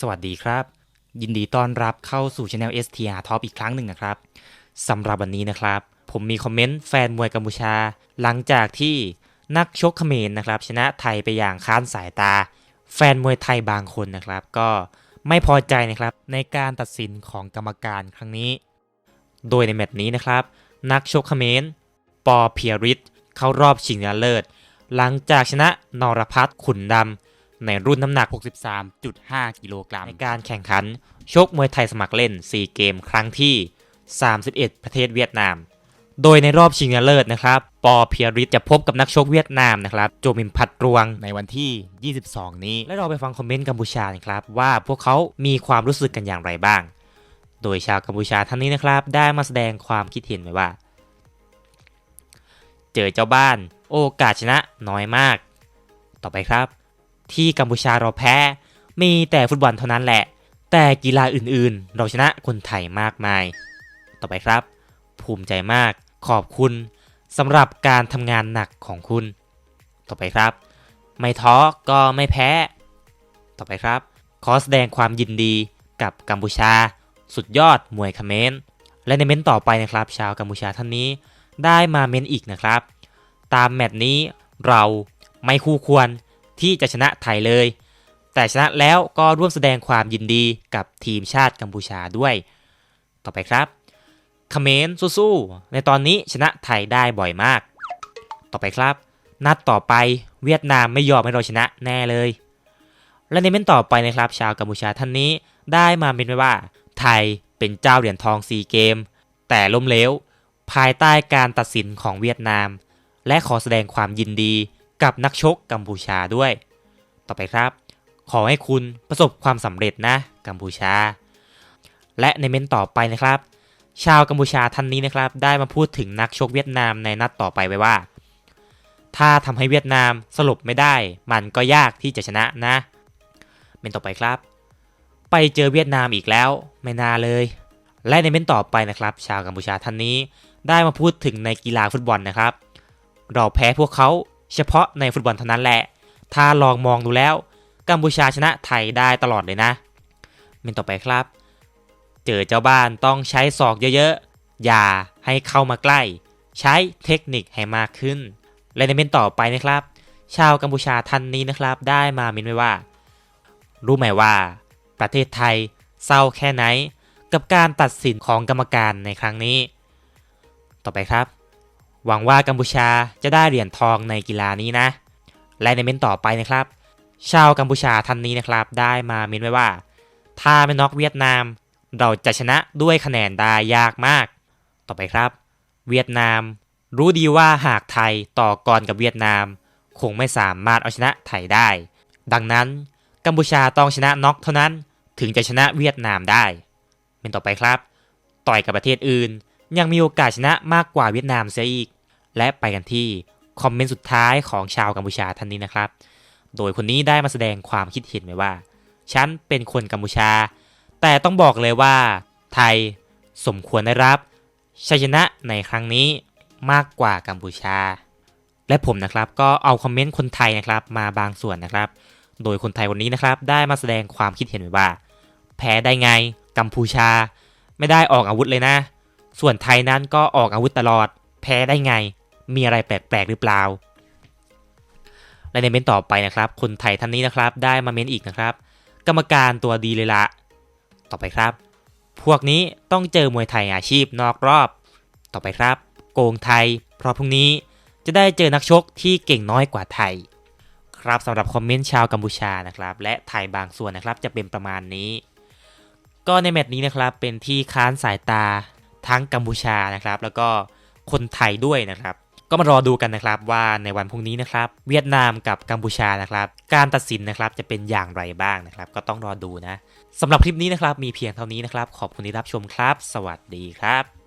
สวัสดีครับ ยินดีต้อนรับเข้าสู่ช anel STR Top อีกครั้งหนึ่งนะครับสำหรับวันนี้นะครับ ผมมีคอมเมนต์แฟนมวยกัมพูชา หลังจากที่นักชกเขมรนะครับ ชนะไทยไปอย่างค้านสายตา แฟนมวยไทยบางคนนะครับ ก็ไม่พอใจนะครับในการตัดสินของกรรมการครั้งนี้ โดยในแมตช์นี้นะครับ นักชกเขมรปอเพียริศเข้ารอบชิงชนะเลิศ หลังจากชนะนรพัฒน์ขุนดำ ในรุ่นน้ำหนัก 63.5 กิโลกรัมในการแข่งขันชกมวยไทยสมัครเล่น 4 เกมครั้งที่ 31 ประเทศเวียดนาม โดยในรอบชิงชนะเลิศนะครับ ปอเพียริศจะพบกับนักชกเวียดนามนะครับ โจมินพัดรวงในวันที่ 22 นี้ และเราไปฟังคอมเมนต์กัมพูชานะครับ ว่าพวกเขามีความรู้สึกกันอย่างไรบ้าง โดยชาวกัมพูชาท่านนี้นะครับ ได้มาแสดงความคิดเห็นไว้ว่า เจอเจ้าบ้าน โอกาสชนะน้อยมาก ต่อไปครับ ที่กัมพูชาเราแพ้ มีแต่ฟุตบอลเท่านั้นแหละ แต่กีฬาอื่นๆ เราชนะคนไทยมากมาย ต่อไปครับ ภูมิใจมาก ขอบคุณสำหรับการทำงานหนักของคุณ ต่อไปครับ ไม่ท้อก็ไม่แพ้ ต่อไปครับ ขอแสดงความยินดีกับกัมพูชา สุดยอดมวยเขมรและในเม้นต่อไปนะครับ ชาวกัมพูชาท่านนี้ได้มาเม้นอีกนะครับ ตามแมตช์นี้เราไม่คู่ควร ที่จะชนะไทยเลย แต่ชนะแล้วก็ร่วมแสดงความยินดีกับทีมชาติกัมพูชาด้วย ต่อไปครับเขมรสู้ๆในตอนนี้ชนะไทยได้บ่อยมาก ต่อไปครับ นัดต่อไปเวียดนามไม่ยอมให้เราชนะแน่เลย และในเม้นต์ต่อไปนะครับ ชาวกัมพูชาท่านนี้ได้มาเม้นไว้ว่า ไทยเป็นเจ้าเหรียญทองซีเกม แต่ล้มเหลวภายใต้การตัดสินของเวียดนาม และขอแสดงความยินดี กับนักชกกัมพูชาด้วย ต่อไปครับ ขอให้คุณประสบความสำเร็จนะกัมพูชา และในเม้นต์ต่อไปนะครับ ชาวกัมพูชาท่านนี้นะครับ ได้มาพูดถึงนักชกเวียดนามในนัดต่อไปไว้ว่า ถ้าทำให้เวียดนามสรุปไม่ได้ มันก็ยากที่จะชนะนะ เม้นต์ต่อไปครับ ไปเจอเวียดนามอีกแล้ว ไม่น่าเลย และในเม้นต์ต่อไปนะครับ ชาวกัมพูชาท่านนี้ได้มาพูดถึงในกีฬาฟุตบอลนะครับ เราแพ้พวกเขา เฉพาะในฟุตบอลเท่านั้นแหละ ถ้าลองมองดูแล้ว กัมพูชาชนะไทยได้ตลอดเลยนะ เมนต่อไปครับ เจอเจ้าบ้านต้องใช้ศอกเยอะๆ อย่าให้เข้ามาใกล้ ใช้เทคนิคให้มากขึ้น และในเมนต่อไปนะครับ ชาวกัมพูชาท่านนี้นะครับ ได้มาเมนไว้ว่า รู้ไหมว่า ประเทศไทยเศร้าแค่ไหน กับการตัดสินของกรรมการในครั้งนี้ ต่อไปครับ หวังว่ากัมพูชาจะได้เหรียญทองในกีฬานี้นะ และในเม้นต่อไปนะครับ ชาวกัมพูชาท่านนี้นะครับ ได้มาเม้นไว้ว่า ถ้าไม่น็อกเวียดนาม เราจะชนะด้วยคะแนนได้ยากมาก ต่อไปครับ เวียดนาม รู้ดีว่าหากไทยต่อกรกับเวียดนาม คงไม่สามารถเอาชนะไทยได้ ดังนั้นกัมพูชาต้องชนะน็อกเท่านั้นถึงจะชนะเวียดนามได้ เป็นต่อไปครับ ต่อยกับประเทศอื่น ยังมีโอกาสชนะมากกว่าเวียดนามเสียอีก และไปกันที่คอมเมนต์สุดท้ายของชาวกัมพูชาท่านนี้นะครับ โดยคนนี้ได้มาแสดงความคิดเห็นไว้ว่า ฉันเป็นคนกัมพูชา แต่ต้องบอกเลยว่า ไทยสมควรได้รับชัยชนะในครั้งนี้มากกว่ากัมพูชา และผมนะครับก็เอาคอมเมนต์คนไทยนะครับมาบางส่วนนะครับ โดยคนไทยคนนี้นะครับได้มาแสดงความคิดเห็นไว้ว่า แพ้ได้ไงกัมพูชา ไม่ได้ออกอาวุธเลยนะ ส่วนไทยนั้นก็ออกอาวุธตลอด แพ้ได้ไง มีอะไรแปลกๆหรือเปล่า และในเม้นต์ต่อไปนะครับ คนไทยท่านนี้นะครับ ได้มาเม้นต์อีกนะครับ กรรมการตัวดีเลยละต่อไปครับ พวกนี้ต้องเจอมวยไทยอาชีพนอกรอบ ต่อไปครับ โกงไทย เพราะพรุ่งนี้จะได้เจอนักชกที่เก่งน้อยกว่าไทย ครับสำหรับคอมเมนต์ชาวกัมพูชานะครับ และไทยบางส่วนนะครับจะเป็นประมาณนี้ ก็ในแมตช์นี้นะครับเป็นที่ค้านสายตา ทั้งกัมพูชานะครับ แล้วก็คนไทยด้วยนะครับ ก็มารอดูกันนะครับว่าในวันพรุ่งนี้นะครับ เวียดนามกับกัมพูชานะครับ การตัดสินนะครับจะเป็นอย่างไรบ้างนะครับ ก็ต้องรอดูนะสำหรับคลิปนี้นะครับ มีเพียงเท่านี้นะครับ ขอบคุณที่รับชมครับ สวัสดีครับ